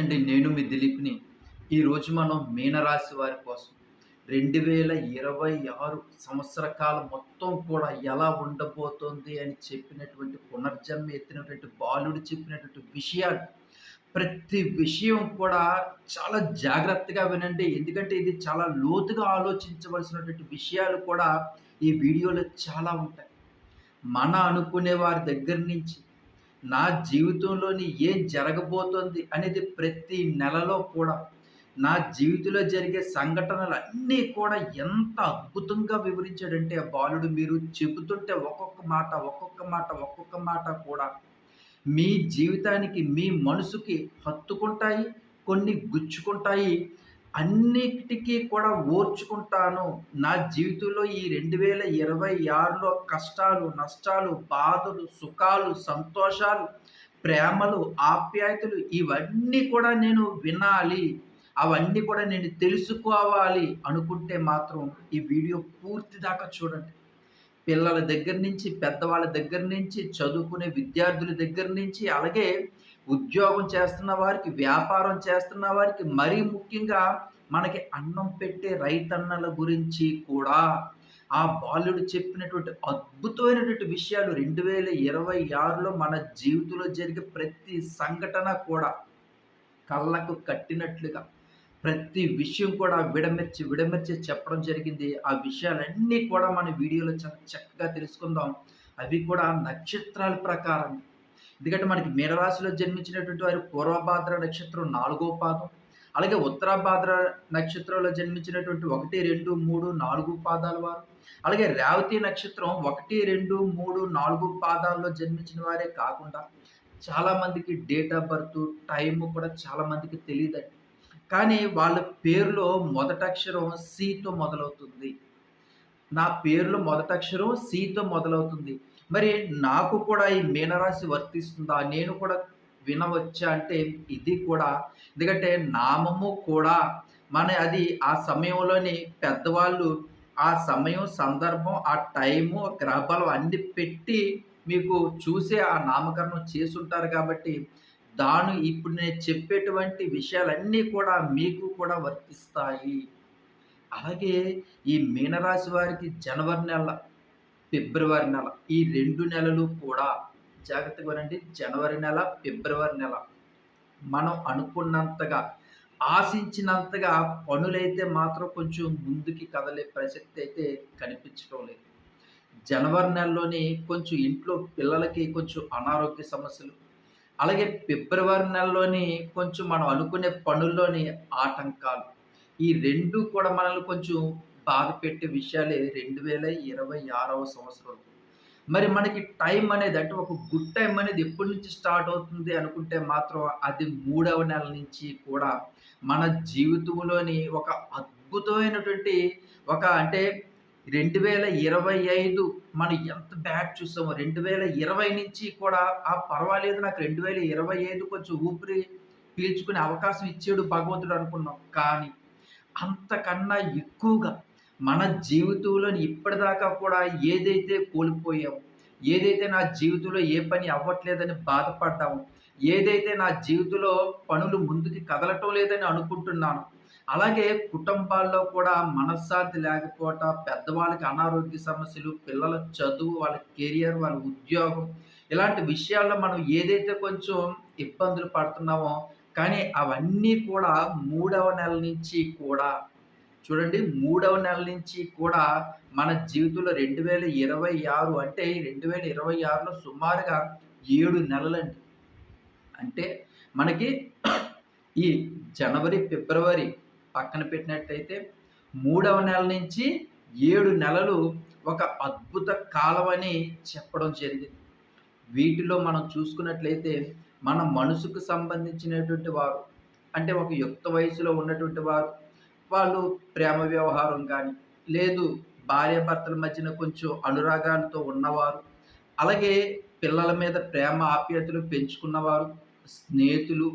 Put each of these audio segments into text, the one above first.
అండి నేను మీ దిలీప్ని. ఈరోజు మనం మీనరాశి వారి కోసం రెండు వేల ఇరవై ఆరు సంవత్సర కాలం మొత్తం కూడా ఎలా ఉండబోతోంది అని చెప్పినటువంటి పునర్జన్మ ఎత్తినటువంటి బాలుడు చెప్పినటువంటి విషయాలు ప్రతి విషయం కూడా చాలా జాగ్రత్తగా వినండి. ఎందుకంటే ఇది చాలా లోతుగా ఆలోచించవలసినటువంటి విషయాలు కూడా ఈ వీడియోలో చాలా ఉంటాయి. మన అనుకునే వారి దగ్గర నుంచి నా జీవితంలోని ఏం జరగబోతోంది అనేది ప్రతి నెలలో కూడా నా జీవితంలో జరిగే సంఘటనలు అన్నీ కూడా ఎంత అద్భుతంగా వివరించాడంటే బాలుడు మీరు చెబుతుంటే ఒక్కొక్క మాట ఒక్కొక్క మాట ఒక్కొక్క మాట కూడా మీ జీవితానికి మీ మనసుకి హత్తుకుంటాయి కొన్ని గుచ్చుకుంటాయి. అన్నిటికీ కూడా ఓర్చుకుంటాను. నా జీవితంలో ఈ రెండు వేల ఇరవై ఆరులో కష్టాలు నష్టాలు బాధలు సుఖాలు సంతోషాలు ప్రేమలు ఆప్యాయతలు ఇవన్నీ కూడా నేను వినాలి. అవన్నీ కూడా నేను తెలుసుకోవాలి అనుకుంటే మాత్రం ఈ వీడియో పూర్తి దాకా చూడండి. పిల్లల దగ్గర నుంచి పెద్దవాళ్ళ దగ్గర నుంచి చదువుకునే విద్యార్థుల దగ్గర నుంచి అలాగే ఉద్యోగం చేస్తున్న వారికి వ్యాపారం చేస్తున్న వారికి మరీ ముఖ్యంగా మనకి అన్నం పెట్టే రైతన్నల గురించి కూడా ఆ బాలుడు చెప్పినటువంటి అద్భుతమైనటువంటి విషయాలు రెండు వేల ఇరవై ఆరులో మన జీవితంలో జరిగే ప్రతి సంఘటన కూడా కళ్ళకు కట్టినట్లుగా ప్రతి విషయం కూడా విడమెర్చి విడమెర్చి చెప్పడం జరిగింది. ఆ విషయాలన్నీ కూడా మన వీడియోలో చాలా చక్కగా తెలుసుకుందాం. అవి కూడా నక్షత్రాల ప్రకారం ఎందుకంటే మనకి మీనరాశిలో జన్మించినటువంటి వారు పూర్వభాద్ర నక్షత్రం నాలుగో పాదం అలాగే ఉత్తరాభాద్ర నక్షత్రంలో జన్మించినటువంటి ఒకటి రెండు మూడు నాలుగు పాదాల వారు అలాగే రేవతి నక్షత్రం ఒకటి రెండు మూడు నాలుగు పాదాల్లో జన్మించిన వారే కాకుండా చాలామందికి డేట్ ఆఫ్ బర్త్ టైం కూడా చాలామందికి తెలియదండి. కానీ వాళ్ళ పేరులో మొదట అక్షరం సితో మొదలవుతుంది. నా పేరులో మొదట అక్షరం సితో మొదలవుతుంది. మరి నాకు కూడా ఈ మీనరాశి వర్తిస్తుందా? నేను కూడా వినవచ్చా అంటే ఇది కూడా. ఎందుకంటే నామము కూడా మన అది ఆ సమయంలోని పెద్దవాళ్ళు ఆ సమయం సందర్భం ఆ టైము గ్రహబలం అన్ని పెట్టి మీకు చూసే ఆ నామకరణం చేసుంటారు కాబట్టి దాని ఇప్పుడు నేను చెప్పేటువంటి విషయాలన్నీ కూడా మీకు కూడా వర్తిస్తాయి. అలాగే ఈ మీనరాశి వారికి జనవరి నెల ఫిబ్రవరి నెల. ఈ రెండు నెలలు కూడా జాగ్రత్తగా వినండి జనవరి నెల ఫిబ్రవరి నెల. మనం అనుకున్నంతగా ఆశించినంతగా పనులైతే మాత్రం కొంచెం ముందుకి కదలే ప్రసక్తి అయితే కనిపించడం లేదు. జనవరి నెలలోని కొంచెం ఇంట్లో పిల్లలకి కొంచెం అనారోగ్య సమస్యలు. అలాగే ఫిబ్రవరి నెలలోని కొంచెం మనం అనుకునే పనుల్లోని ఆటంకాలు. ఈ రెండు కూడా మనల్ని కొంచెం బాధపెట్టే విషయాలే రెండు వేల ఇరవై ఆరవ సంవత్సరం మరి మనకి టైం అనేది అంటే ఒక గుడ్ టైం అనేది ఎప్పటి నుంచి స్టార్ట్ అవుతుంది అనుకుంటే మాత్రం అది మూడవ నెల నుంచి కూడా మన జీవితంలోని ఒక అద్భుతమైనటువంటి ఒక అంటే రెండు వేల ఇరవై ఐదు మనం ఎంత బ్యాడ్ చూసామో రెండు వేల ఇరవై నుంచి కూడా ఆ పర్వాలేదు నాకు రెండు వేల ఇరవై ఐదు కొంచెం ఊపిరి పీల్చుకునే అవకాశం ఇచ్చాడు భగవంతుడు అనుకున్నాం. కానీ అంతకన్నా ఎక్కువగా మన జీవితంలో ఇప్పటిదాకా కూడా ఏదైతే కోల్పోయాము ఏదైతే నా జీవితంలో ఏ పని అవ్వట్లేదని బాధపడ్డాము ఏదైతే నా జీవితంలో పనులు ముందుకు కదలటం లేదని అనుకుంటున్నాను అలాగే కుటుంబాల్లో కూడా మనశ్శాంతి లేకపోవటం పెద్దవాళ్ళకి అనారోగ్య సమస్యలు పిల్లల చదువు వాళ్ళ కెరియర్ వాళ్ళ ఉద్యోగం ఇలాంటి విషయాల్లో మనం ఏదైతే కొంచెం ఇబ్బందులు పడుతున్నామో కానీ అవన్నీ కూడా మూడవ నెల నుంచి కూడా చూడండి మూడవ నెల నుంచి కూడా మన జీవితంలో రెండు వేల ఇరవై ఆరు అంటే రెండు వేల ఇరవై ఆరులో సుమారుగా ఏడు నెలలండి. అంటే మనకి ఈ జనవరి ఫిబ్రవరి పక్కన పెట్టినట్టయితే మూడవ నెల నుంచి ఏడు నెలలు ఒక అద్భుత కాలం అని చెప్పడం జరిగింది. వీటిలో మనం చూసుకున్నట్లయితే మన మనసుకు సంబంధించినటువంటి వారు అంటే ఒక యుక్త వయసులో ఉన్నటువంటి వారు వాళ్ళు ప్రేమ వ్యవహారం కానీ లేదు భార్యాభర్తల మధ్యన కొంచెం అనురాగాలతో ఉన్నవారు అలాగే పిల్లల మీద ప్రేమ ఆప్యాయతలు పెంచుకున్నవారు స్నేహితులు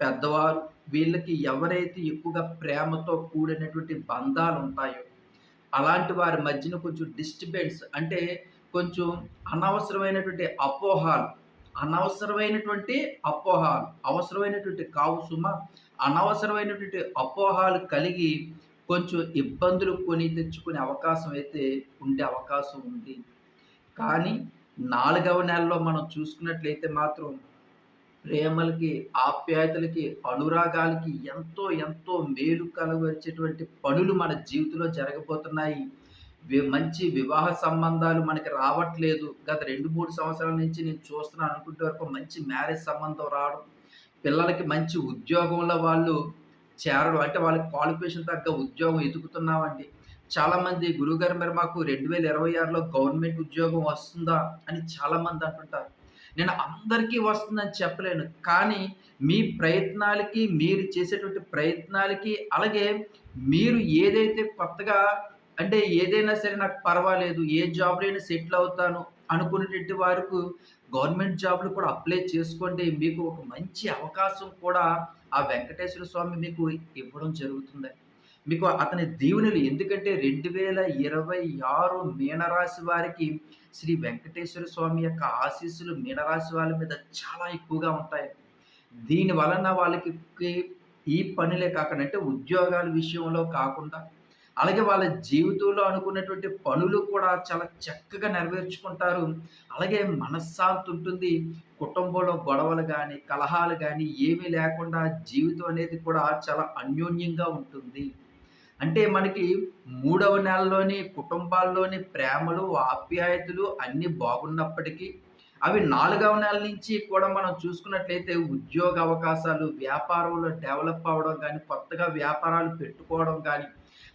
పెద్దవారు వీళ్ళకి ఎవరైతే ఎక్కువగా ప్రేమతో కూడినటువంటి బంధాలు ఉంటాయో అలాంటి వారి మధ్యన కొంచెం డిస్టర్బెన్స్ అంటే కొంచెం అనవసరమైనటువంటి అపోహాలు అనవసరమైనటువంటి అపోహాలు అవసరమైనటువంటి కావు సుమ అనవసరమైనటువంటి అపోహాలు కలిగి కొంచెం ఇబ్బందులు కొని తెచ్చుకునే అవకాశం అయితే ఉండే అవకాశం ఉంది. కానీ నాలుగవ నెలలో మనం చూసుకున్నట్లయితే మాత్రం ప్రేమలకి ఆప్యాయతలకి అనురాగాలకి ఎంతో ఎంతో మేలు కలవరిచేటువంటి పనులు మన జీవితంలో జరగబోతున్నాయి. మంచి వివాహ సంబంధాలు మనకి రావట్లేదు. గత రెండు మూడు సంవత్సరాల నుంచి నేను చూస్తున్నాను అనుకుంటే వరకు మంచి మ్యారేజ్ సంబంధం రావడం పిల్లలకి మంచి ఉద్యోగంలో వాళ్ళు చేరడం అంటే వాళ్ళకి క్వాలిఫికేషన్ తగ్గ ఉద్యోగం ఎదుగుతున్నామండి. చాలామంది గురుగారు మరి మాకు రెండు వేల ఇరవై ఆరులో గవర్నమెంట్ ఉద్యోగం వస్తుందా అని చాలామంది అంటుంటారు. నేను అందరికీ వస్తుందని చెప్పలేను కానీ మీ ప్రయత్నాలకి మీరు చేసేటువంటి ప్రయత్నాలకి అలాగే మీరు ఏదైతే కొత్తగా అంటే ఏదైనా సరే నాకు పర్వాలేదు ఏ జాబ్‌లో సెటిల్ అవుతాను అనుకునేటువంటి వారికి గవర్నమెంట్ జాబ్‌లు కూడా అప్లై చేసుకోండి. మీకు ఒక మంచి అవకాశం కూడా ఆ వెంకటేశ్వర స్వామి మీకు ఇవ్వడం జరుగుతుంది. మీకు అతని దీవెనలు ఎందుకంటే 2026 మీనరాశి వారికి శ్రీ వెంకటేశ్వర స్వామి యొక్క ఆశీస్సులు మీనరాశి వాళ్ళ మీద చాలా ఎక్కువగా ఉంటాయి. దీని వలన వాళ్ళకి ఈ పనులే కాకుండా అంటే ఉద్యోగాల విషయంలో కాకుండా అలాగే వాళ్ళ జీవితంలో అనుకున్నటువంటి పనులు కూడా చాలా చక్కగా నెరవేర్చుకుంటారు. అలాగే మనశ్శాంతి ఉంటుంది. కుటుంబంలో గొడవలు కానీ కలహాలు కానీ ఏమీ లేకుండా జీవితం అనేది కూడా చాలా అన్యోన్యంగా ఉంటుంది. అంటే మనకి మూడవ నెలలోని కుటుంబాల్లోని ప్రేమలు, ఆప్యాయతలు అన్నీ బాగున్నప్పటికీ, అవి నాలుగవ నెల నుంచి కూడా మనం చూసుకున్నట్లయితే ఉద్యోగ అవకాశాలు, వ్యాపారంలో డెవలప్ అవ్వడం కానీ కొత్తగా వ్యాపారాలు పెట్టుకోవడం కానీ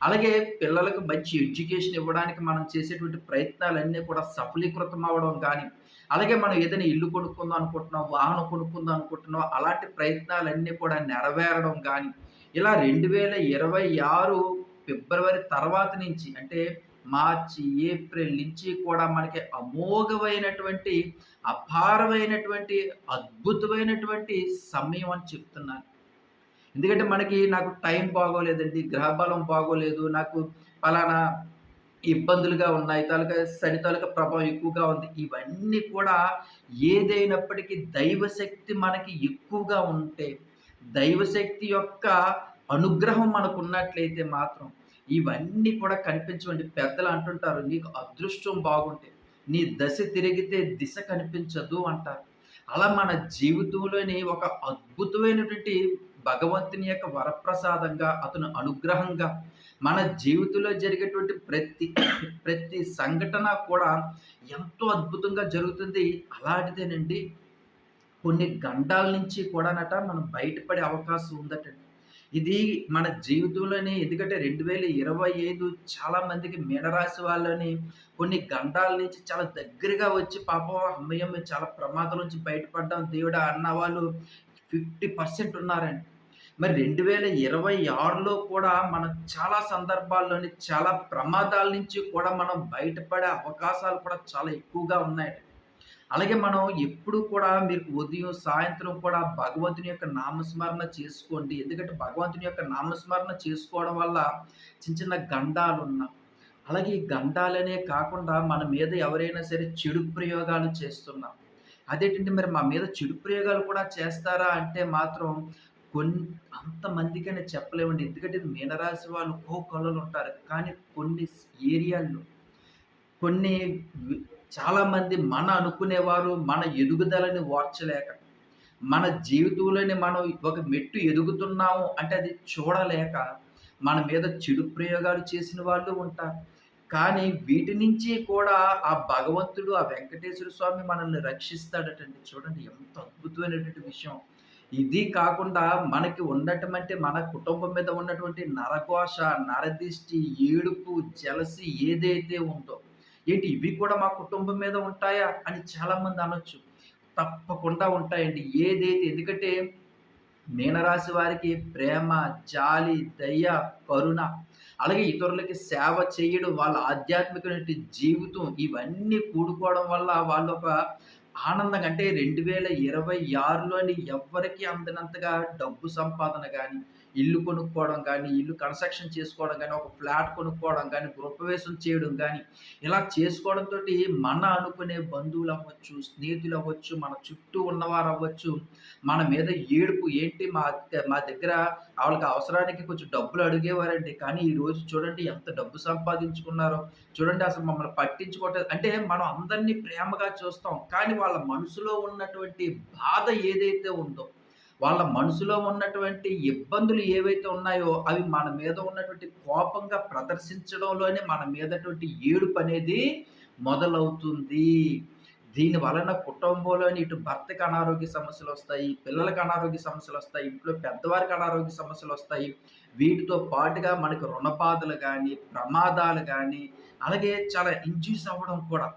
అలాగే పిల్లలకు మంచి ఎడ్యుకేషన్ ఇవ్వడానికి మనం చేసేటువంటి ప్రయత్నాలన్నీ కూడా సఫలీకృతం అవ్వడం కానీ అలాగే మనం ఏదైనా ఇల్లు కొనుక్కుందాం అనుకుంటున్నాం, వాహనం కొనుక్కుందాం అనుకుంటున్నాం, అలాంటి ప్రయత్నాలన్నీ కూడా నెరవేరడం కానీ ఇలా 2026 ఫిబ్రవరి తర్వాత నుంచి అంటే మార్చి, ఏప్రిల్ నుంచి కూడా మనకి అమోఘమైనటువంటి, అపారమైనటువంటి, అద్భుతమైనటువంటి సమయం అని చెప్తున్నాను. ఎందుకంటే మనకి నాకు టైం బాగోలేదండి. గ్రహబలం బాగోలేదు. నాకు పలానా ఇబ్బందులుగా ఉన్నాయి. తాలూకా శని తాలూకా ప్రభావం ఎక్కువగా ఉంది. ఇవన్నీ కూడా ఏదైనప్పటికీ దైవశక్తి మనకి ఎక్కువగా ఉంటే, దైవశక్తి యొక్క అనుగ్రహం మనకున్నట్లయితే మాత్రం ఇవన్నీ కూడా కనిపించవండి. పెద్దలు అంటుంటారు, "నీకు అదృష్టం బాగుంటే, నీ దశ తిరిగితే దిశ కనిపించదు" అంటారు. అలా మన జీవితంలోని ఒక అద్భుతమైనటువంటి భగవంతుని యొక్క వరప్రసాదంగా, అతను అనుగ్రహంగా మన జీవితంలో జరిగేటువంటి ప్రతి ప్రతి సంఘటన కూడా ఎంతో అద్భుతంగా జరుగుతుంది. అలాంటిదేనండి కొన్ని గండాల నుంచి కూడానట మనం బయటపడే అవకాశం ఉందటండి. ఇది మన జీవితంలోని ఎందుకంటే 2025 చాలా మందికి మీనరాశి వాళ్ళని కొన్ని గంటాల నుంచి చాలా దగ్గరగా వచ్చి పాపం అమ్మయ్య చాలా ప్రమాదం నుంచి బయటపడ్డాం దేవుడా! అన్నవాళ్ళు 50% ఉన్నారండి. మరి 2026లో కూడా మనం చాలా సందర్భాల్లోని చాలా ప్రమాదాల నుంచి కూడా మనం బయటపడే అవకాశాలు కూడా చాలా ఎక్కువగా ఉన్నాయి అలాగే మనం ఎప్పుడు కూడా మీరు ఉదయం, సాయంత్రం కూడా భగవంతుని యొక్క నామస్మరణ చేసుకోండి. ఎందుకంటే భగవంతుని యొక్క నామస్మరణ చేసుకోవడం వల్ల చిన్న చిన్న గండాలున్నా, అలాగే ఈ గండాలనే కాకుండా మన మీద ఎవరైనా సరే చెడు ప్రయోగాలు చేస్తున్నాం అదేంటంటే మరి మా మీద చెడు ప్రయోగాలు కూడా చేస్తారా అంటే మాత్రం కొన్ని అంతమందికైనా చెప్పలేమండి. ఎందుకంటే ఇది మీనరాశి వాళ్ళు కోకొల్లలు ఉంటారు. కానీ కొన్ని ఏరియాల్లో కొన్ని చాలామంది మన అనుకునేవారు మన ఎదుగుదలని ఓర్చలేక, మన జీవితంలోని మనం ఒక మెట్టు ఎదుగుతున్నాము అంటే అది చూడలేక, మన మీద చెడు ప్రయోగాలు చేసిన వాళ్ళు ఉంటారు. కానీ వీటి నుంచి కూడా ఆ భగవంతుడు, ఆ వెంకటేశ్వర స్వామి మనల్ని రక్షిస్తాడటండి. చూడండి ఎంత అద్భుతమైనటువంటి విషయం. ఇది కాకుండా మనకి ఉన్నటువంటి మన కుటుంబం మీద ఉన్నటువంటి నరఘోష, నరదిష్టి, ఏడుపు, జలసి ఏదైతే ఉందో, ఏంటి ఇవి కూడా మా కుటుంబం మీద ఉంటాయా? అని చాలామంది అనొచ్చు. తప్పకుండా ఉంటాయండి. ఏదైతే ఎందుకంటే మీనరాశి వారికి ప్రేమ, జాలి, దయ, కరుణ అలాగే ఇతరులకి సేవ చేయడం, వాళ్ళ ఆధ్యాత్మిక జీవితం ఇవన్నీ కూడుకోవడం వల్ల వాళ్ళొక ఆనందంగా అంటే 2026లోని ఎవ్వరికీ అందనంతగా డబ్బు సంపాదన కానీ ఇల్లు కొనుక్కోవడం కానీ ఇల్లు కన్‌స్ట్రక్షన్ చేసుకోవడం కానీ ఒక ఫ్లాట్ కొనుక్కోవడం కానీ గృహప్రవేశం చేయడం కానీ ఇలా చేసుకోవడంతోటి మన అనుకునే బంధువులు అవ్వచ్చు స్నేహితులు అవ్వచ్చు మన చుట్టూ ఉన్నవారు అవ్వచ్చు మన మీద ఏడుపు ఏంటి మా మా దగ్గర వాళ్ళకి అవసరానికి కొంచెం డబ్బులు అడిగేవారండి. కానీ ఈరోజు చూడండి ఎంత డబ్బు సంపాదించుకున్నారో. చూడండి అసలు మమ్మల్ని పట్టించుకోవట్లేదు. అంటే మనం అందరిని ప్రేమగా చూస్తాం. కానీ వాళ్ళ మనసులో ఉన్నటువంటి బాధ ఏదైతే ఉందో, వాళ్ళ మనసులో ఉన్నటువంటి ఇబ్బందులు ఏవైతే ఉన్నాయో, అవి మన మీద ఉన్నటువంటి కోపంగా ప్రదర్శించడంలోనే మన మీదటువంటి ఏడుపనేది మొదలవుతుంది. దీని వలన కుటుంబంలోని ఇటు భర్తకి అనారోగ్య సమస్యలు వస్తాయి పిల్లలకి అనారోగ్య సమస్యలు వస్తాయి ఇంట్లో పెద్దవారికి అనారోగ్య సమస్యలు వస్తాయి వీటితో పాటుగా మనకు రుణబాధలు కానీ ప్రమాదాలు కానీ అలాగే చాలా ఇంజ్యూస్ అవ్వడం కూడా.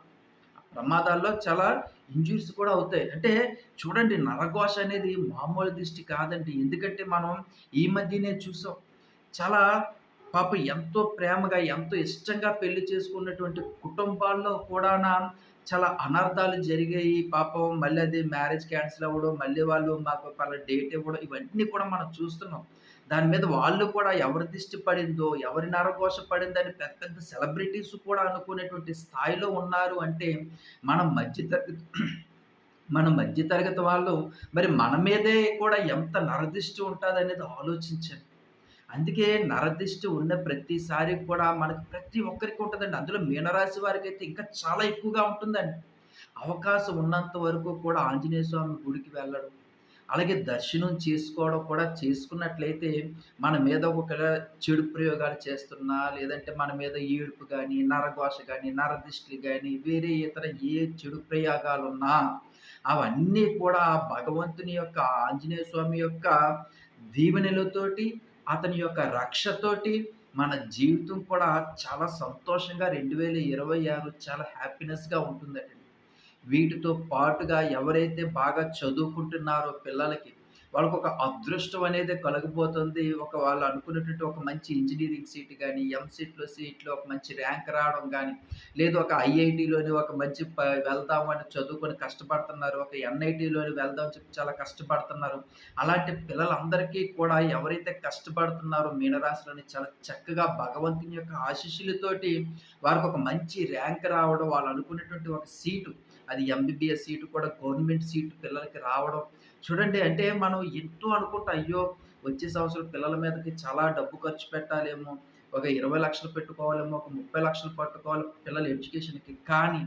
ప్రమాదాల్లో చాలా ఇంజురీస్ కూడా అవుతాయి. అంటే చూడండి నరఘోష అనేది మామూలు దిష్టి కాదండి. ఎందుకంటే మనం ఈ మధ్యనే చూసాం. చాలా పాపం ఎంతో ప్రేమగా, ఎంతో ఇష్టంగా పెళ్ళి చేసుకున్నటువంటి కుటుంబాల్లో కూడా చాలా అనర్థాలు జరిగాయి. పాపం మళ్ళీ అది మ్యారేజ్ క్యాన్సిల్ అవ్వడం, మళ్ళీ వాళ్ళు మాకు పలానా డేట్ ఇవ్వడం, ఇవన్నీ కూడా మనం చూస్తున్నాం. దాని మీద వాళ్ళు కూడా ఎవరి దిష్టి పడిందో, ఎవరి నరఘోష పడిందని పెద్ద పెద్ద సెలబ్రిటీస్ కూడా అనుకునేటువంటి స్థాయిలో ఉన్నారు అంటే, మనం మధ్య తరగతి మన మధ్యతరగతి వాళ్ళు మరి మన మీదే కూడా ఎంత నరదిష్టి ఉంటుంది అనేది ఆలోచించండి. అందుకే నరదిష్టి ఉన్న ప్రతిసారి కూడా మనకు ప్రతి ఒక్కరికి ఉంటుందండి అందులో మీనరాశి వారికైతే ఇంకా చాలా ఎక్కువగా ఉంటుందండి. అవకాశం ఉన్నంత వరకు కూడా ఆంజనేయ స్వామి గుడికి వెళ్ళడం, అలాగే దర్శనం చేసుకోవడం కూడా చేసుకున్నట్లయితే మన మీద ఒకవేళ చెడు ప్రయోగాలు చేస్తున్నా, లేదంటే మన మీద ఏడుపు కానీ నరఘోష కానీ నరదిష్టి కానీ వేరే ఇతర ఏ చెడు ప్రయోగాలు ఉన్నా అవన్నీ కూడా భగవంతుని యొక్క ఆంజనేయ స్వామి యొక్క దీవెనలతోటి, అతని యొక్క రక్షతోటి మన జీవితం కూడా చాలా సంతోషంగా 2026 చాలా హ్యాపీనెస్‌గా ఉంటుందండి వీటితో పాటుగా ఎవరైతే బాగా చదువుకుంటున్నారో పిల్లలకి, వాళ్ళకు ఒక అదృష్టం అనేది కలగబోతుంది. ఒక వాళ్ళు అనుకున్నటువంటి ఒక మంచి ఇంజనీరింగ్ సీట్ కానీ ఎంసీట్లో సీట్‌లో ఒక మంచి ర్యాంక్ రావడం కానీ లేదు ఒక ఐఐటీలోని ఒక మంచి ప వెళ్దామని చదువుకొని కష్టపడుతున్నారు. ఒక ఎన్‌ఐటీలోని వెళ్దాం చెప్పి చాలా కష్టపడుతున్నారు. అలాంటి పిల్లలందరికీ కూడా ఎవరైతే కష్టపడుతున్నారో మీనరాశిలోని చాలా చక్కగా భగవంతుని యొక్క ఆశీస్సులతోటి ఒక మంచి ర్యాంక్ రావడం, వాళ్ళు అనుకున్నటువంటి ఒక సీటు అది ఎంబీబీఎస్ సీటు కూడా గవర్నమెంట్ సీటు పిల్లలకి రావడం. చూడండి అంటే మనం ఎంతో అనుకుంటా అయ్యో! వచ్చే సంవత్సరం పిల్లల మీదకి చాలా డబ్బు ఖర్చు పెట్టాలేమో, ఒక ఇరవై లక్షలు పెట్టుకోవాలేమో, ఒక ముప్పై లక్షలు పట్టుకోవాలి పిల్లల ఎడ్యుకేషన్‌కి. కానీ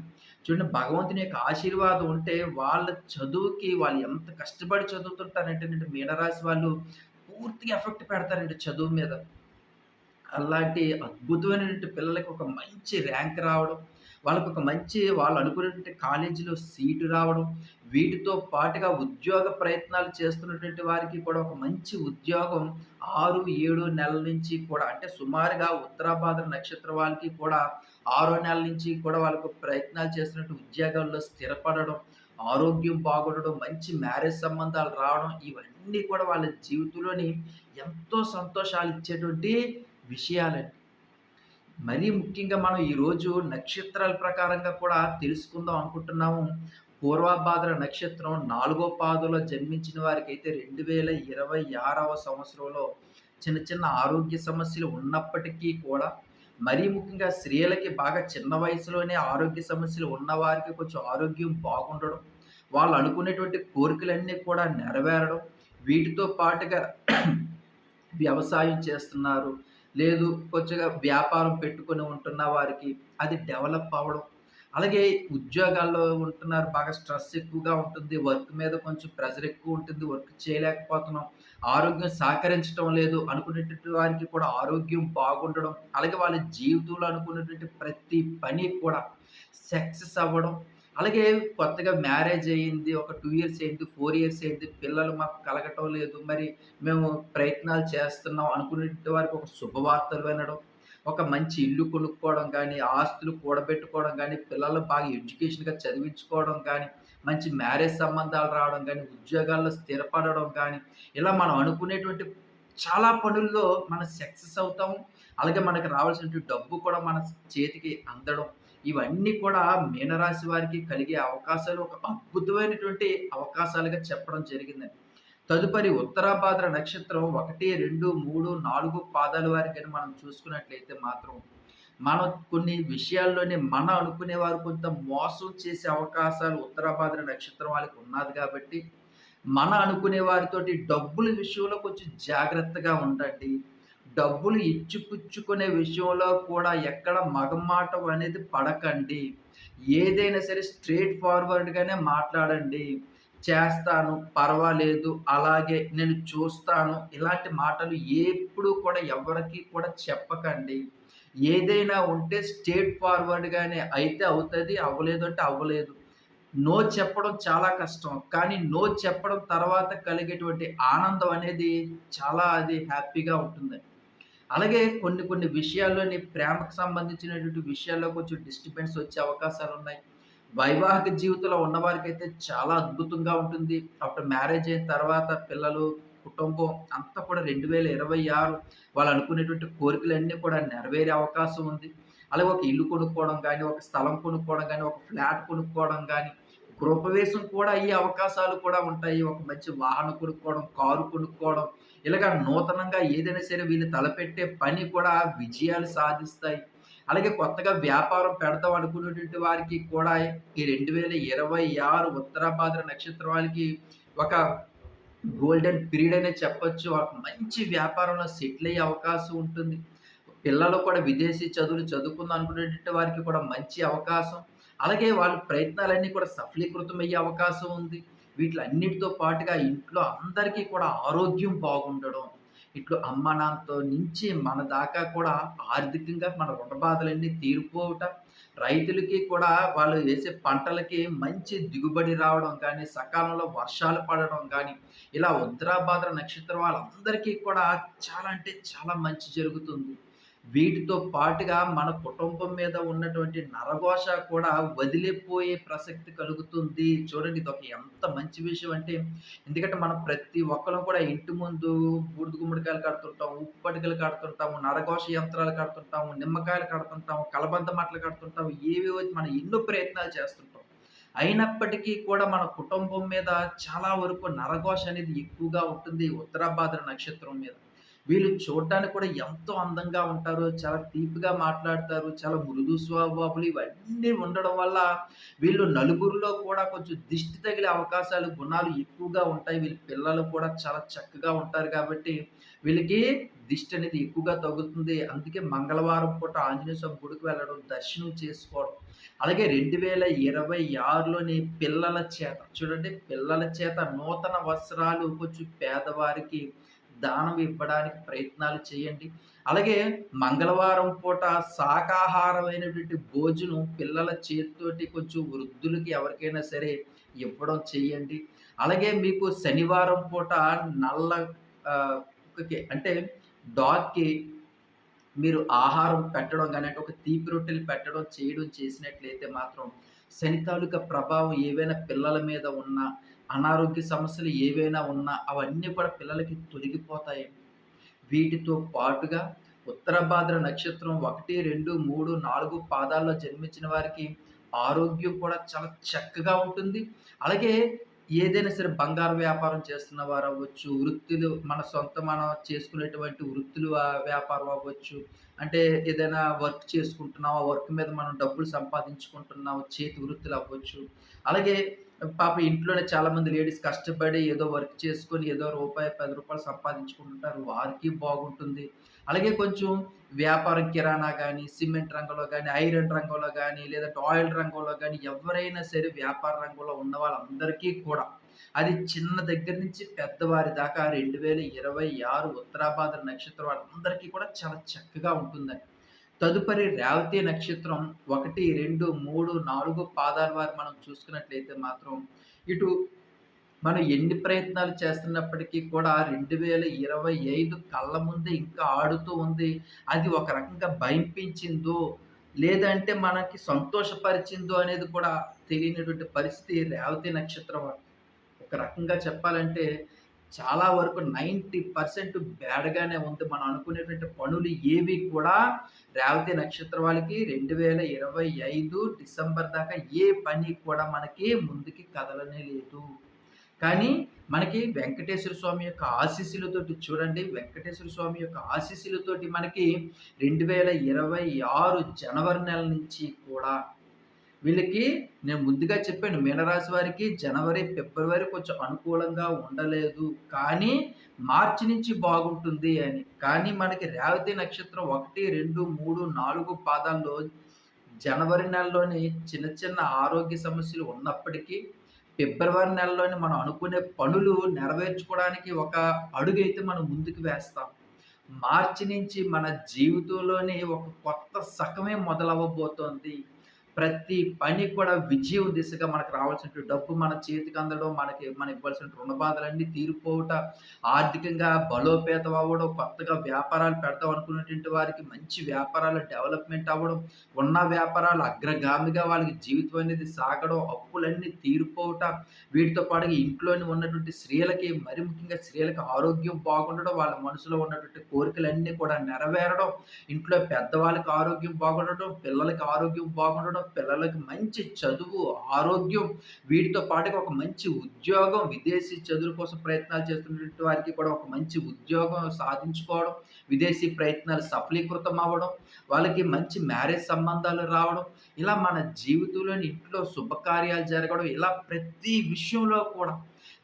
చూడండి భగవంతుని యొక్క ఆశీర్వాదం ఉంటే వాళ్ళ చదువుకి వాళ్ళు ఎంత కష్టపడి చదువుతుంటారంటే మీనరాశి వాళ్ళు పూర్తిగా ఎఫెక్ట్ పెడతారండి చదువు మీద. అలాంటి అద్భుతమైన పిల్లలకి ఒక మంచి ర్యాంక్ రావడం, వాళ్ళకు ఒక మంచి వాళ్ళు అనుకున్నటువంటి కాలేజీలో సీటు రావడం, వీటితో పాటుగా ఉద్యోగ ప్రయత్నాలు చేస్తున్నటువంటి వారికి కూడా ఒక మంచి ఉద్యోగం 6, 7 నెలల నుంచి కూడా అంటే సుమారుగా ఉత్తరాభాద్ర నక్షత్ర వాళ్ళకి కూడా ఆరో నెలల నుంచి కూడా వాళ్ళకు ప్రయత్నాలు చేస్తున్నట్టు ఉద్యోగాల్లో స్థిరపడడం, ఆరోగ్యం బాగుండడం, మంచి మ్యారేజ్ సంబంధాలు రావడం, ఇవన్నీ కూడా వాళ్ళ జీవితంలోని ఎంతో సంతోషాలు ఇచ్చేటువంటి విషయాలండి. మరీ ముఖ్యంగా మనం ఈరోజు నక్షత్రాల ప్రకారంగా కూడా తెలుసుకుందాం అనుకుంటున్నాము. పూర్వాభాద్ర నక్షత్రం నాలుగో పాదంలో జన్మించిన వారికైతే 2026వ సంవత్సరంలో చిన్న చిన్న ఆరోగ్య సమస్యలు ఉన్నప్పటికీ కూడా, మరీ ముఖ్యంగా స్త్రీలకి బాగా చిన్న వయసులోనే ఆరోగ్య సమస్యలు ఉన్నవారికి కొంచెం ఆరోగ్యం బాగుండడం, వాళ్ళు అనుకునేటువంటి కోరికలన్నీ కూడా నెరవేరడం, వీటితో పాటుగా వ్యవసాయం చేస్తున్నారు. లేదు కొద్దిగా వ్యాపారం పెట్టుకొని ఉంటున్న వారికి అది డెవలప్ అవ్వడం. అలాగే ఉద్యోగాల్లో ఉంటున్నారు. బాగా స్ట్రెస్ ఎక్కువగా ఉంటుంది. వర్క్ మీద కొంచెం ప్రెషర్ ఎక్కువ ఉంటుంది. వర్క్ చేయలేకపోతున్నాం. ఆరోగ్యం సహకరించటం లేదు అనుకునేటువంటి వారికి కూడా ఆరోగ్యం బాగుండడం. అలాగే వాళ్ళ జీవితంలో అనుకునేటువంటి ప్రతి పని కూడా సక్సెస్ అవ్వడం. అలాగే కొత్తగా మ్యారేజ్ అయింది. ఒక టూ ఇయర్స్ అయింది, ఫోర్ ఇయర్స్ అయింది. పిల్లలు మాకు కలగటం లేదు. మరి మేము ప్రయత్నాలు చేస్తున్నాం అనుకునే వారికి ఒక శుభవార్తలు వినడం. ఒక మంచి ఇల్లు కొనుక్కోవడం కానీ ఆస్తులు కూడబెట్టుకోవడం కానీ పిల్లలు బాగా ఎడ్యుకేషన్‌గా చదివించుకోవడం కానీ మంచి మ్యారేజ్ సంబంధాలు రావడం కానీ ఉద్యోగాల్లో స్థిరపడడం కానీ ఇలా మనం అనుకునేటువంటి చాలా పనుల్లో మనం సక్సెస్ అవుతాము. అలాగే మనకు రావాల్సినటువంటి డబ్బు కూడా మన చేతికి అందడం. ఇవన్నీ కూడా మీనరాశి వారికి కలిగే అవకాశాలు ఒక అద్భుతమైనటువంటి అవకాశాలుగా చెప్పడం జరిగిందండి. తదుపరి ఉత్తరాభాద్ర నక్షత్రం 1, 2, 3, 4 పాదాల వారికని మనం చూసుకున్నట్లయితే మాత్రం, మనం కొన్ని విషయాల్లోనే మన అనుకునే వారు కొంత మోసం చేసే అవకాశాలు ఉత్తరాభాద్ర నక్షత్రం వాళ్ళకి ఉన్నాది కాబట్టి, మన అనుకునే వారితోటి డబ్బుల విషయంలో కొంచెం జాగ్రత్తగా ఉండండి. డబ్బులు ఇచ్చిపుచ్చుకునే విషయంలో కూడా ఎక్కడ మగమాటం అనేది పడకండి. ఏదైనా సరే స్ట్రేట్ ఫార్వర్డ్‌గానే మాట్లాడండి. చేస్తాను, పర్వాలేదు, అలాగే, నేను చూస్తాను, ఇలాంటి మాటలు ఎప్పుడు కూడా ఎవ్వరికీ కూడా చెప్పకండి. ఏదైనా ఉంటే స్టేట్ ఫార్వర్డ్‌గానే అయితే అవుతుంది అవ్వలేదు అంటే అవ్వలేదు. నో చెప్పడం చాలా కష్టం. కానీ నో చెప్పడం తర్వాత కలిగేటువంటి ఆనందం అనేది చాలా అది హ్యాపీగా ఉంటుంది అలాగే కొన్ని కొన్ని విషయాల్లోని ప్రేమకు సంబంధించినటువంటి విషయాల్లో కొంచెం డిస్టర్బెన్స్ వచ్చే అవకాశాలు ఉన్నాయి వైవాహిక జీవితంలో ఉన్నవారికైతే చాలా అద్భుతంగా ఉంటుంది. అప్పుడు మ్యారేజ్ అయిన తర్వాత పిల్లలు, కుటుంబం అంతా కూడా 2026 వాళ్ళు అనుకునేటువంటి కోరికలన్నీ కూడా నెరవేరే అవకాశం ఉంది. అలాగే ఒక ఇల్లు కొనుక్కోవడం కానీ ఒక స్థలం కొనుక్కోవడం కానీ ఒక ఫ్లాట్ కొనుక్కోవడం కానీ గృహప్రవేశం కూడా అయ్యే అవకాశాలు కూడా ఉంటాయి. ఒక మంచి వాహనం కొనుక్కోవడం, కారు కొనుక్కోవడం, ఇలాగ నూతనంగా ఏదైనా సరే వీళ్ళు తలపెట్టే పని కూడా విజయాలు సాధిస్తాయి. అలాగే కొత్తగా వ్యాపారం పెడదాం అనుకునేటువంటి వారికి కూడా ఈ 2026 ఉత్తరాభాద్ర నక్షత్రం వారికి ఒక గోల్డెన్ పీరియడ్ అనే చెప్పొచ్చు. మంచి వ్యాపారంలో సెటిల్ అయ్యే అవకాశం ఉంటుంది. పిల్లలు కూడా విదేశీ చదువులు చదువుకుందాం అనుకునేటువంటి వారికి కూడా మంచి అవకాశం. అలాగే వాళ్ళ ప్రయత్నాలన్నీ కూడా సఫలీకృతమయ్యే అవకాశం ఉంది. వీటిలన్నిటితో పాటుగా ఇంట్లో అందరికీ కూడా ఆరోగ్యం బాగుండడం. ఇట్లు అమ్మ, నాన్నతో నుంచి మన దాకా కూడా ఆర్థికంగా మన రుణ బాధలన్నీ తీరిపోవటం, రైతులకి కూడా వాళ్ళు వేసే పంటలకి మంచి దిగుబడి రావడం కానీ సకాలంలో వర్షాలు పడడం కానీ ఇలా ఉత్తరాభాద్ర నక్షత్రం వాళ్ళందరికీ కూడా చాలా అంటే చాలా మంచి జరుగుతుంది. వీటితో పాటుగా మన కుటుంబం మీద ఉన్నటువంటి నరఘోష కూడా వదిలిపోయే ప్రసక్తి కలుగుతుంది. చూడండి ఇది ఒక ఎంత మంచి విషయం అంటే, ఎందుకంటే మనం ప్రతి ఒక్కళ్ళం కూడా ఇంటి ముందు బూడిద గుమ్మడికాయలు కడుతుంటాము ఉప్పు పటికలు కడుతుంటాము, నరఘోష యంత్రాలు కడుతుంటాము, నిమ్మకాయలు కడుతుంటాము, కలబంద మట్టలు కడుతుంటాము. ఏవేవో మనం ఎన్నో ప్రయత్నాలు చేస్తుంటాం. అయినప్పటికీ కూడా మన కుటుంబం మీద చాలా వరకు నరఘోష అనేది ఎక్కువగా ఉంటుంది ఉత్తరాభాద్ర నక్షత్రం మీద. వీళ్ళు చూడడానికి కూడా ఎంతో అందంగా ఉంటారు. చాలా తీపిగా మాట్లాడతారు. చాలా మృదు స్వభావులు ఇవన్నీ ఉండడం వల్ల వీళ్ళు నలుగురిలో కూడా కొంచెం దిష్టి తగిలే అవకాశాలు, గుణాలు ఎక్కువగా ఉంటాయి. వీళ్ళ పిల్లలు కూడా చాలా చక్కగా ఉంటారు కాబట్టి వీళ్ళకి దిష్టి అనేది ఎక్కువగా తగులుతుంది. అందుకే మంగళవారం పూట ఆంజనేయ స్వామి గుడికి వెళ్ళడం, దర్శనం చేసుకోవడం. అలాగే 2026లోని పిల్లల చేత చూడండి పిల్లల చేత నూతన వస్త్రాలు కొంచెం పేదవారికి దానం ఇవ్వడానికి ప్రయత్నాలు చేయండి. అలాగే మంగళవారం పూట శాకాహారమైనటువంటి భోజనం పిల్లల చేతితోటి కొంచెం వృద్ధులకి ఎవరికైనా సరే ఇవ్వడం చేయండి. అలాగే మీకు శనివారం పూట నల్ల అంటే డాగ్‌కి మీరు ఆహారం పెట్టడం కానీ అంటే ఒక తీపి రొట్టెలు పెట్టడం, చేయడం చేసినట్లయితే మాత్రం శని తాలూకా ప్రభావం ఏవైనా పిల్లల మీద ఉన్నా, అనారోగ్య సమస్యలు ఏవైనా ఉన్నా అవన్నీ కూడా పిల్లలకి తొలగిపోతాయి వీటితో పాటుగా ఉత్తర భాద్ర నక్షత్రం 1, 2, 3, 4 పాదాల్లో జన్మించిన వారికి ఆరోగ్యం కూడా చాలా చక్కగా ఉంటుంది. అలాగే ఏదైనా సరే బంగారు వ్యాపారం చేస్తున్న వారవ్వచ్చు, వృత్తులు మన సొంత మనం చేసుకునేటువంటి వృత్తులు వ్యాపారం అవ్వచ్చు. అంటే ఏదైనా వర్క్ చేసుకుంటున్నాం, ఆ వర్క్ మీద మనం డబ్బులు సంపాదించుకుంటున్నాం, చేతి వృత్తులు అవ్వచ్చు. అలాగే పాప ఇంట్లోనే చాలామంది లేడీస్ కష్టపడి ఏదో వర్క్ చేసుకొని ఏదో రూపాయి, పది రూపాయలు సంపాదించుకుంటుంటారు. వారికి బాగుంటుంది. అలాగే కొంచెం వ్యాపారం కిరాణా కానీ సిమెంట్ రంగంలో కానీ ఐరన్ రంగంలో కానీ లేదంటే ఆయిల్ రంగంలో కానీ ఎవరైనా సరే వ్యాపార రంగంలో ఉన్న వాళ్ళందరికీ కూడా అది చిన్న దగ్గర నుంచి పెద్దవారి దాకా 2026 ఉత్తరాభాద్ర నక్షత్రం వాళ్ళందరికీ కూడా చాలా చక్కగా ఉంటుందండి. తదుపరి రేవతి నక్షత్రం 1, 2, 3, 4 పాదాల వారు మనం చూసుకున్నట్లయితే మాత్రం ఇటు మనం ఎన్ని ప్రయత్నాలు చేస్తున్నప్పటికీ కూడా 2025 కళ్ళ ముందే ఇంకా ఆడుతూ ఉంది. అది ఒక రకంగా భయంపించిందో లేదంటే మనకి సంతోషపరిచిందో అనేది కూడా తెలియనటువంటి పరిస్థితి రేవతి నక్షత్రం ఒక రకంగా చెప్పాలంటే చాలా వరకు నైంటీ పర్సెంట్ బ్యాడ్గానే ఉంది. మనం అనుకునేటువంటి పనులు ఏవి కూడా రేవతి నక్షత్రం వాళ్ళకి రెండు వేల ఇరవై ఐదు డిసెంబర్ దాకా ఏ పని కూడా మనకి ముందుకి కదలనే లేదు. కానీ మనకి వెంకటేశ్వర స్వామి యొక్క ఆశీస్సులతోటి చూడండి వెంకటేశ్వర స్వామి యొక్క ఆశీస్సులతోటి మనకి రెండు వేల ఇరవై ఆరు జనవరి నెల నుంచి కూడా వీళ్ళకి నేను ముందుగా చెప్పాను మీనరాశి వారికి జనవరి ఫిబ్రవరి కొంచెం అనుకూలంగా ఉండలేదు. కానీ మార్చి నుంచి బాగుంటుంది అని. కానీ మనకి రేవతి నక్షత్రం ఒకటి రెండు మూడు నాలుగు పాదాల్లో జనవరి నెలలోని చిన్న చిన్న ఆరోగ్య సమస్యలు ఉన్నప్పటికీ ఫిబ్రవరి నెలలోని మనం అనుకునే పనులు నెరవేర్చుకోవడానికి ఒక అడుగైతే మనం ముందుకు వేస్తాం. మార్చి నుంచి మన జీవితంలోని ఒక కొత్త సకమే మొదలవ్వబోతోంది. ప్రతి పని కూడా విజయం దిశగా మనకు రావాల్సిన డబ్బు మన చేతికి అందడం మనకి మన ఇవ్వాల్సిన రుణ బాధలన్నీ తీరిపోవట ఆర్థికంగా బలోపేతం అవ్వడం కొత్తగా వ్యాపారాలు పెడతాం అనుకున్నటువంటి వారికి మంచి వ్యాపారాలు డెవలప్మెంట్ అవ్వడం ఉన్న వ్యాపారాలు అగ్రగామిగా వాళ్ళకి జీవితం అనేది సాగడం అప్పులన్నీ తీరిపోవట వీటితో పాటు ఇంట్లోని ఉన్నటువంటి స్త్రీలకి మరి ముఖ్యంగా స్త్రీలకు ఆరోగ్యం బాగుండడం వాళ్ళ మనసులో ఉన్నటువంటి కోరికలన్నీ కూడా నెరవేరడం ఇంట్లో పెద్దవాళ్ళకి ఆరోగ్యం బాగుండడం పిల్లలకి ఆరోగ్యం బాగుండడం పిల్లలకి మంచి చదువు ఆరోగ్యం వీటితో పాటుగా ఒక మంచి ఉద్యోగం విదేశీ చదువుల కోసం ప్రయత్నాలు చేస్తున్నటువంటి వారికి కూడా ఒక మంచి ఉద్యోగం సాధించుకోవడం విదేశీ ప్రయత్నాలు సఫలీకృతం అవ్వడం వాళ్ళకి మంచి మ్యారేజ్ సంబంధాలు రావడం ఇలా మన జీవితంలోని ఇంట్లో శుభకార్యాలు జరగడం ఇలా ప్రతి విషయంలో కూడా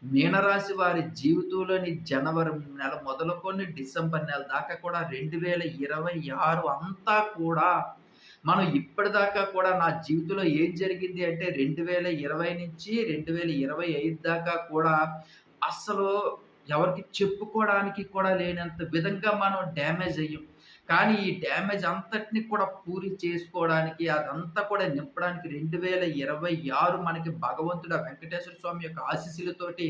మీనరాశి వారి జీవితంలోని జనవరి నెల మొదలుకొని డిసెంబర్ నెల దాకా కూడా రెండు వేల ఇరవై ఆరు అంతా కూడా మనం ఇప్పటిదాకా కూడా నా జీవితంలో ఏం జరిగింది అంటే రెండు వేల ఇరవై నుంచి రెండు వేల ఇరవై ఐదు దాకా కూడా అస్సలు ఎవరికి చెప్పుకోవడానికి కూడా లేనంత విధంగా మనం డ్యామేజ్ అయ్యాం. కానీ ఈ డ్యామేజ్ అంతటిని కూడా పూరి చేసుకోవడానికి అదంతా కూడా నింపడానికి రెండు వేల ఇరవై ఆరు మనకి భగవంతుడు వెంకటేశ్వర స్వామి యొక్క ఆశీస్సులతోటి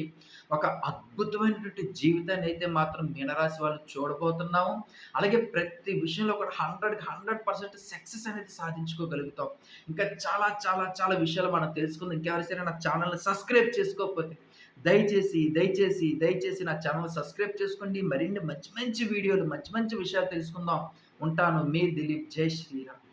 ఒక అద్భుతమైనటువంటి జీవితాన్ని అయితే మాత్రం మీనరాశి వాళ్ళు చూడబోతున్నాము. అలాగే ప్రతి విషయంలో కూడా హండ్రెడ్కి హండ్రెడ్ పర్సెంట్ సక్సెస్ అనేది సాధించుకోగలుగుతాం. ఇంకా చాలా చాలా చాలా విషయాలు మనం తెలుసుకుందాం. ఇంకెవరిసైనా నా ఛానల్ని సబ్స్క్రైబ్ చేసుకోకపోతే దయచేసి దయచేసి దయచేసి నా ఛానల్ సబ్స్క్రైబ్ చేసుకోండి. మరిన్ని మంచి మంచి వీడియోలు మంచి మంచి విషయాలు తెలుసుకుందాం. ఉంటాను. మీ దిలీప్. జై శ్రీరామ్.